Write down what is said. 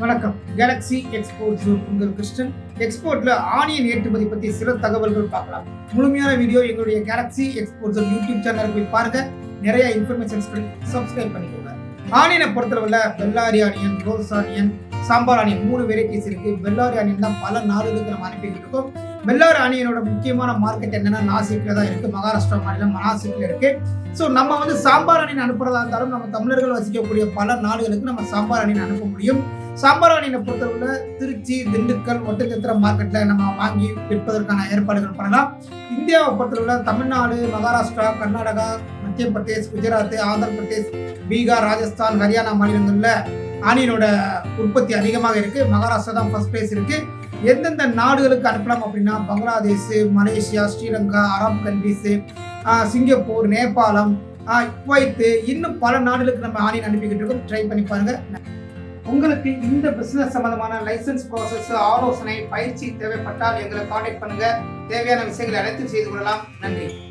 வணக்கம். Galaxy export zone உங்கள் Krishnan எக்ஸ்போர்ட்ல onion ஏற்றுமதி பத்தி சில தகவல்கள் பார்க்கலாம். முழுமையான வீடியோ எங்களுடைய கேலக்ஸி எக்ஸ்போர்ட் யூடியூப் சேனலுக்கு போய் பாருங்க. நிறைய இன்ஃபர்மேஷன்ஸ் சப்ஸ்கிரைப் பண்ணிக்கோங்க. ஆனியனை பொறுத்தளவில் Bellary onion rose onion sambar onion மூணு வெரைட்டிஸ் இருக்கு. பெல்லாரி ஆனியன் தான் பல நாடுகளுக்கு நம்ம அனுப்பிக்கிட்டு இருக்கோம் பெல்லார் அணியினோட முக்கியமான மார்க்கெட் என்னன்னா நாசிக்ல தான் இருக்கு. மகாராஷ்டிரா மாநிலம் நாசிக்ல இருக்கு. ஸோ நம்ம வந்து சாம்பார் அணின்னு அனுப்புறதா இருந்தாலும் நம்ம தமிழர்கள் வசிக்கக்கூடிய பல நாடுகளுக்கு நம்ம சாம்பார் அணின்னு அனுப்ப முடியும். சாம்பார் அணியினை பொறுத்தவரை திருச்சி திண்டுக்கல் ஒட்டச்சத்திரம் மார்க்கெட்ல நம்ம வாங்கி விற்பதற்கான ஏற்பாடுகள் பண்ணலாம். இந்தியாவை பொறுத்தவரை தமிழ்நாடு மகாராஷ்டிரா கர்நாடகா மத்திய பிரதேஷ் குஜராத் ஆந்திர பிரதேஷ் பீகார் ராஜஸ்தான் ஹரியானா மாநிலங்களில் ஆனியனோட உற்பத்தி அதிகமாக இருக்கு. மகாராஷ்டிரா தான் ஃபர்ஸ்ட் பிளேஸ் இருக்கு. எந்தெந்த நாடுகளுக்கு அனுப்பலாம் அப்படின்னா Bangladesh Malaysia Sri Lanka Arab countries Singapore நேபாளம் குவைத்து இன்னும் பல நாடுகளுக்கு நம்ம ஆனியன் அனுப்பிக்கிட்டு இருக்கோம். ட்ரை பண்ணி பாருங்க. உங்களுக்கு இந்த பிஸ்னஸ் சம்பந்தமான லைசன்ஸ் ப்ராசஸ் ஆலோசனை பயிற்சி தேவைப்பட்டால் எங்களை காண்டாக்ட் பண்ணுங்க. தேவையான விஷயங்களை அனைத்தும் செய்து கொள்ளலாம். நன்றி.